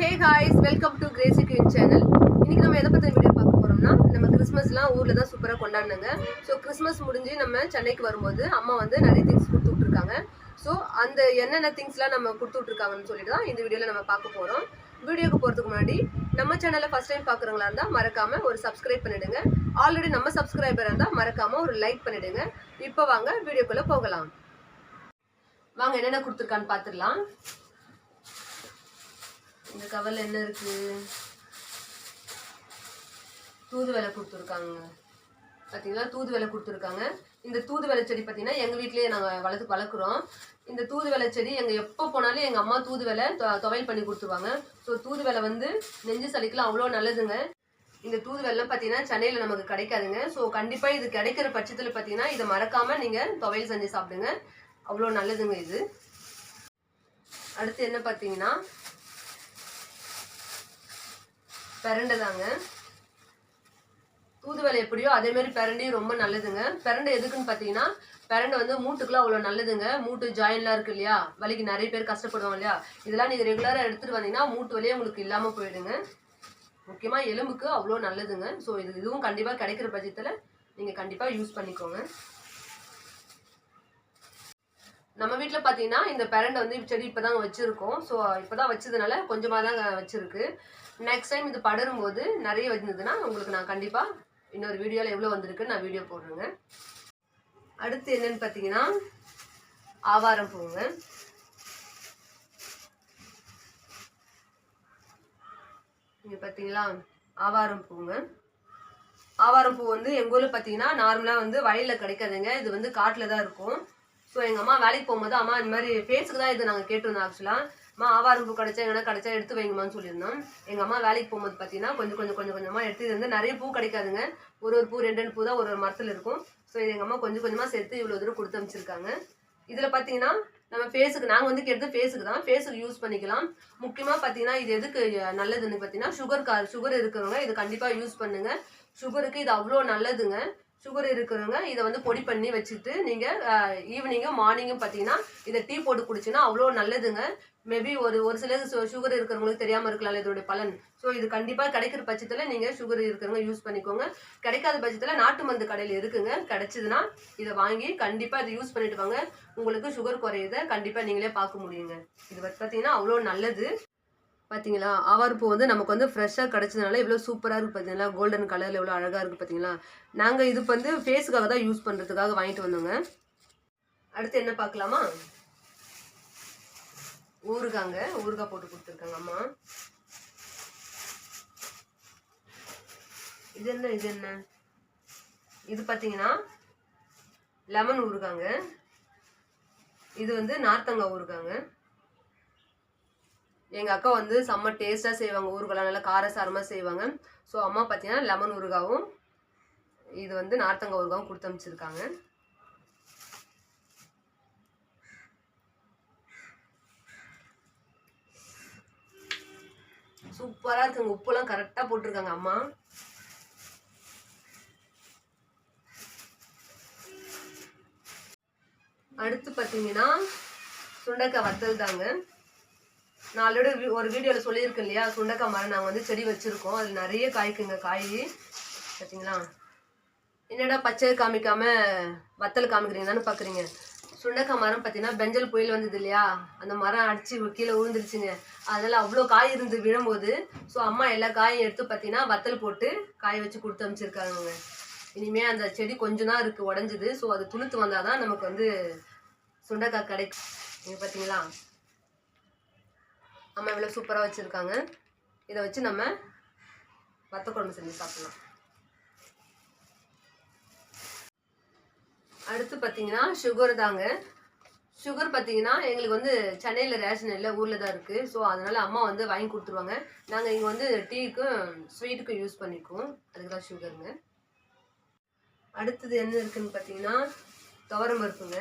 Hey guys welcome to crazy green channel இன்றைக்கி நம்ம எதை பற்றி வீடியோ பார்க்க போகிறோம்னா நம்ம கிறிஸ்மஸ்லாம் ஊரில் தான் சூப்பராக கொண்டாடினாங்க. ஸோ கிறிஸ்மஸ் முடிஞ்சு நம்ம சென்னைக்கு வரும்போது அம்மா வந்து நிறைய திங்ஸ் கொடுத்து விட்ருக்காங்க ஸோ அந்த என்னென்ன திங்ஸ்லாம் நம்ம கொடுத்து விட்ருக்காங்கன்னு சொல்லிட்டு தான் இந்த வீடியோவில் நம்ம பார்க்க போகிறோம் வீடியோக்கு போகிறதுக்கு முன்னாடி நம்ம சேனலை ஃபஸ்ட் டைம் பார்க்குறவங்களா இருந்தால் மறக்காமல் ஒரு சப்ஸ்கிரைப் பண்ணிடுங்க. ஆல்ரெடி நம்ம சப்ஸ்கிரைபர் இருந்தால் மறக்காமல் ஒரு லைக் பண்ணிவிடுங்க இப்போ வாங்க வீடியோக்குள்ளே போகலாம். வாங்க என்னென்ன கொடுத்துருக்கான்னு பார்த்துடலாம். இந்த கவரில் என்ன இருக்குது தூதுவலை கொடுத்துருக்காங்க. பார்த்தீங்களா தூதுவலை கொடுத்துருக்காங்க. இந்த தூதுவளை செடி பார்த்தீங்கன்னா எங்கள் வீட்லேயே நாங்கள் வளர்த்து வளர்க்குறோம். இந்த தூதுவளை செடி எங்கள் எப்போ போனாலும் எங்கள் அம்மா தூதுவளை துவையல் பண்ணி கொடுத்துருவாங்க. ஸோ தூதுவலை வந்து நெஞ்சு சளிக்கெலாம் அவ்வளோ நல்லதுங்க. இந்த தூதுவெல்லாம் பார்த்தீங்கன்னா சென்னையில் நமக்கு கிடைக்காதுங்க. ஸோ கண்டிப்பாக இது கிடைக்கிற பட்சத்தில் பார்த்தீங்கன்னா இதை மறக்காமல் நீங்கள் துவையல் செஞ்சு சாப்பிடுங்க. அவ்வளோ நல்லதுங்க இது. அடுத்து என்ன பார்த்தீங்கன்னா பிரண்டை தாங்க தூதுவளை எப்படியோ அதே மாதிரி பிரண்டையும் ரொம்ப நல்லதுங்க. பிரண்டை எதுக்குன்னு பார்த்தீங்கன்னா பிரண்டை வந்து மூட்டுக்குலாம் அவ்வளோ நல்லதுங்க. மூட்டு ஜாயின்லாம் இருக்கு இல்லையா? வலிக்கு நிறைய பேர் கஷ்டப்படுவாங்க இல்லையா? இதெல்லாம் நீங்கள் ரெகுலராக எடுத்துகிட்டு வந்தீங்கன்னா மூட்டு வலியே உங்களுக்கு இல்லாமல் போயிடுங்க. முக்கியமாக எலும்புக்கு அவ்வளோ நல்லதுங்க. ஸோ இது இதுவும் கண்டிப்பாக கிடைக்கிற பட்சத்தில் நீங்கள் கண்டிப்பாக யூஸ் பண்ணிக்கோங்க. நம்ம வீட்டில் பார்த்தீங்கன்னா இந்த பிரண்டை வந்து செடி இப்போ தாங்க வச்சுருக்கோம். ஸோ இப்போ தான் வச்சதுனால கொஞ்சமாக தாங்க வச்சுருக்கு. நெக்ஸ்ட் டைம் இது படரும் போது நிறைய வச்சிருந்ததுன்னா உங்களுக்கு நான் கண்டிப்பாக இன்னொரு வீடியோவில் எவ்வளோ வந்திருக்குன்னு நான் வீடியோ போடுறேங்க. அடுத்து என்னன்னு பார்த்தீங்கன்னா ஆவாரம் பூங்க. இங்கே பார்த்தீங்களா ஆவாரம் பூங்க. ஆவாரம் பூ வந்து எங்கள் ஊரில் பார்த்தீங்கன்னா நார்மலாக வந்து வயலில் கிடைக்காதுங்க. இது வந்து காட்டில் தான் இருக்கும். ஸோ எங்கள் அம்மா வேலைக்கு போகும்போது அம்மா இந்த மாதிரி ஃபேஸுக்கு தான் இது நாங்கள் கேட்டிருந்தோம் ஆக்சுவலாக அம்மா ஆவாரம் பூ எங்கன்னா கிடைச்சா எடுத்து வைங்கம்மான்னு சொல்லியிருந்தோம். எங்கள் அம்மா வேலைக்கு போகும்போது பார்த்தீங்கன்னா கொஞ்சம் கொஞ்சம் கொஞ்சம் கொஞ்சமாக எடுத்து வந்து நிறைய பூ கிடைக்காதுங்க. ஒரு ஒரு பூ ரெண்டு ரெண்டு பூ தான் ஒரு ஒரு மரத்தில் இருக்கும். ஸோ இது எங்கள் அம்மா கொஞ்சம் கொஞ்சமாக சேர்த்து இவ்வளோ தூரம் கொடுத்து அமைச்சிருக்காங்க இதில் பார்த்தீங்கன்னா நம்ம ஃபேஸுக்கு நாங்கள் வந்து கேட்டது ஃபேஸுக்கு தான். ஃபேஸுக்கு யூஸ் பண்ணிக்கலாம். முக்கியமாக பார்த்தீங்கன்னா இது எதுக்கு நல்லதுன்னு பார்த்தீங்கன்னா சுகர் கார் சுகர் இருக்கிறவங்க இது கண்டிப்பாக யூஸ் பண்ணுங்கள் சுகருக்கு இது அவ்வளோ நல்லதுங்க. சுகர் இருக்கிறவங்க இதை வந்து பொடி பண்ணி வச்சுட்டு நீங்கள் ஈவினிங்கும் மார்னிங்கும் பார்த்தீங்கன்னா இதை டீ போட்டு குடிச்சின்னா அவ்வளோ நல்லதுங்க. மேபி ஒரு ஒரு சிலருக்கு சுகர் இருக்கிறவங்களுக்கு தெரியாமல் இருக்கலாம் இதோடைய பலன். ஸோ இது கண்டிப்பாக கிடைக்கிற பட்சத்தில் நீங்கள் சுகர் இருக்கிறவங்க யூஸ் பண்ணிக்கோங்க. கிடைக்காத பட்சத்தில் நாட்டு மருந்து கடையில் இருக்குங்க. கிடைச்சதுன்னா இதை வாங்கி கண்டிப்பாக இதை யூஸ் பண்ணிட்டு வாங்க. உங்களுக்கு சுகர் குறையுத கண்டிப்பாக நீங்களே பார்க்க முடியுங்க. இது பார்த்தீங்கன்னா அவ்வளோ நல்லது. பார்த்தீங்களா ஆவார் பூ வந்து நமக்கு வந்து ஃப்ரெஷ்ஷாக கிடச்சதுனால இவ்வளோ சூப்பராக இருக்குது பார்த்தீங்களா கோல்டன் கலரில் எவ்வளோ அழகாக இருக்குது பார்த்தீங்களா நாங்கள் இது வந்து ஃபேஸுக்காக தான் யூஸ் பண்ணுறதுக்காக வாங்கிட்டு வந்தோங்க. அடுத்து என்ன பார்க்கலாமா ஊறுகாங்க. ஊறுகாய் போட்டு கொடுத்துருக்காங்க அம்மா. இது என்ன? இது என்ன? இது பார்த்தீங்கன்னா லெமன் ஊறுகாங்க. இது வந்து நார்த்தங்காய் ஊறுகாங்க. எங்கள் அக்கா வந்து செம்ம டேஸ்ட்டாக செய்வாங்க ஊறுகாலாம் நல்லா காரசாரமாக செய்வாங்க. ஸோ அம்மா பார்த்தீங்கன்னா லெமன் ஊறுகாவும் இது வந்து நார்த்தங்காய் ஊறுகாவும் கொடுத்து அனுப்பிச்சிருக்காங்க. சூப்பராக இருக்குங்க உப்புலாம் கரெக்டாக போட்டிருக்காங்க அம்மா. அடுத்து பார்த்தீங்கன்னா சுண்டைக்காய் வத்தல் தாங்க. நான் ஆல்ரெடி ஒரு வீடியோவில் சொல்லியிருக்கேன் இல்லையா? சுண்டக்காய் மரம் நாங்கள் வந்து செடி வச்சுருக்கோம். அதில் நிறைய காய்க்குங்க காய். பார்த்தீங்களா என்னடா பச்சை காமிக்காமல் வத்தல் காமிக்கிறீங்களான்னு பார்க்குறீங்க சுண்டக்காய் மரம் பார்த்தீங்கன்னா பெஞ்சல் புயல் வந்தது இல்லையா? அந்த மரம் அடித்து கீழே விழுந்துருச்சுங்க. அதனால அவ்வளோ காய் இருந்து விழும்போது ஸோ அம்மா எல்லா காயும் எடுத்து பார்த்தீங்கன்னா வத்தல் போட்டு காய வச்சு கொடுத்து அமைச்சிருக்காங்க இனிமேல் அந்த செடி கொஞ்சம் தான் இருக்குது உடஞ்சிது. ஸோ அது துளுத்து வந்தால் தான் நமக்கு வந்து சுண்டக்காய் கிடைக்கும். நீங்கள் பார்த்தீங்களா அம்மா இவ்வளோ சூப்பராக வச்சுருக்காங்க. இதை வச்சு நம்ம வத்த குழம்பு செஞ்சு சாப்பிடலாம். அடுத்து பார்த்தீங்கன்னா சுகர் தாங்க. சுகர் பார்த்தீங்கன்னா எங்களுக்கு வந்து சென்னையில் ரேஷன் இல்லை ஊரில் தான் இருக்குது ஸோ அதனால் அம்மா வந்து வாங்கி கொடுத்துருவாங்க. நாங்கள் இங்கே வந்து டீக்கும் ஸ்வீட்டுக்கும் யூஸ் பண்ணிக்குவோம். அதுக்கு தான் சுகருங்க அடுத்தது என்ன இருக்குதுன்னு பார்த்தீங்கன்னா துவரம் பருப்புங்க.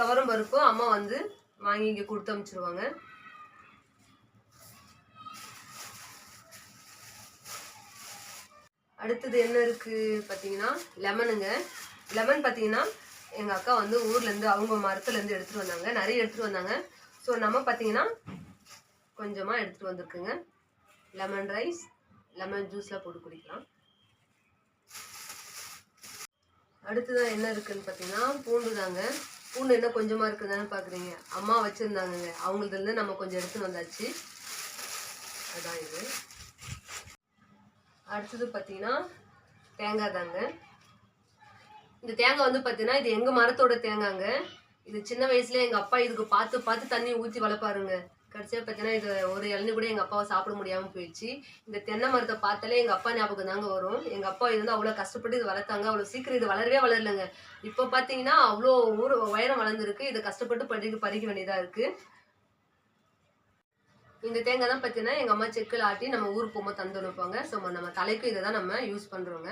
துவரம் பருப்பு அம்மா வந்து வாங்கி இங்கே கொடுத்து அமுச்சிருவாங்க. அடுத்தது என்ன இருக்குது பார்த்தீங்கன்னா லெமனுங்க லெமன் பார்த்தீங்கன்னா எங்கள் அக்கா வந்து ஊர்லேருந்து அவங்க மரத்துலேருந்து எடுத்துகிட்டு வந்தாங்க. நிறைய எடுத்துகிட்டு வந்தாங்க. ஸோ நம்ம பார்த்தீங்கன்னா கொஞ்சமாக எடுத்துகிட்டு வந்திருக்குங்க. லெமன் ரைஸ் லெமன் ஜூஸில் போட்டு குடிக்கலாம். அடுத்ததான் என்ன இருக்குதுன்னு பார்த்தீங்கன்னா பூண்டு தாங்க பூண்டு என்ன கொஞ்சமாக இருக்குதானே பார்க்குறீங்க அம்மா வச்சுருந்தாங்கங்க. அவங்கள்துலேருந்து நம்ம கொஞ்சம் எடுத்துன்னு வந்தாச்சு. அதான் இது. அடுத்தது பார்த்தீங்கன்னா தேங்காய் தாங்க. இந்த தேங்காய் வந்து பார்த்தீங்கன்னா இது எங்கள் மரத்தோட தேங்காங்க. இது சின்ன வயசுல எங்கள் அப்பா இதுக்கு பார்த்து பார்த்து தண்ணி ஊற்றி வளர்ப்பாருங்க. கடைசியாக பார்த்தீங்கன்னா இது ஒரு இளநீ கூட எங்கள் அப்பாவை சாப்பிட முடியாமல் போயிடுச்சு. இந்த தென்னை மரத்தை பார்த்தாலே எங்கள் அப்பா ஞாபகம் தாங்க வரும். எங்கள் அப்பா இது வந்து அவ்வளோ கஷ்டப்பட்டு இது வளர்த்தாங்க. அவ்வளோ சீக்கிரம் இது வளரவே வளரலைங்க. இப்போ பார்த்தீங்கன்னா அவ்வளோ ஊர் உயரம் வளர்ந்துருக்கு. இதை கஷ்டப்பட்டு பறிக்க பறிக்க வேண்டியதாக இருக்குது இந்த தேங்காய் தான் பார்த்தீங்கன்னா எங்கள் அம்மா செக்கில் ஆட்டி நம்ம ஊருக்கு போகும்போது தந்து அனுப்புவாங்க. ஸோ நம்ம தலைக்கு இதை தான் நம்ம யூஸ் பண்ணுறோங்க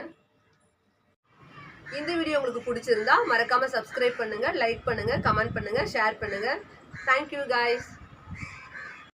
இந்த வீடியோ உங்களுக்கு பிடிச்சிருந்தா மறக்காமல் சப்ஸ்கிரைப் பண்ணுங்கள் லைக் பண்ணுங்கள் கமெண்ட் பண்ணுங்கள் ஷேர் பண்ணுங்கள் தேங்க்யூ காய்ஸ்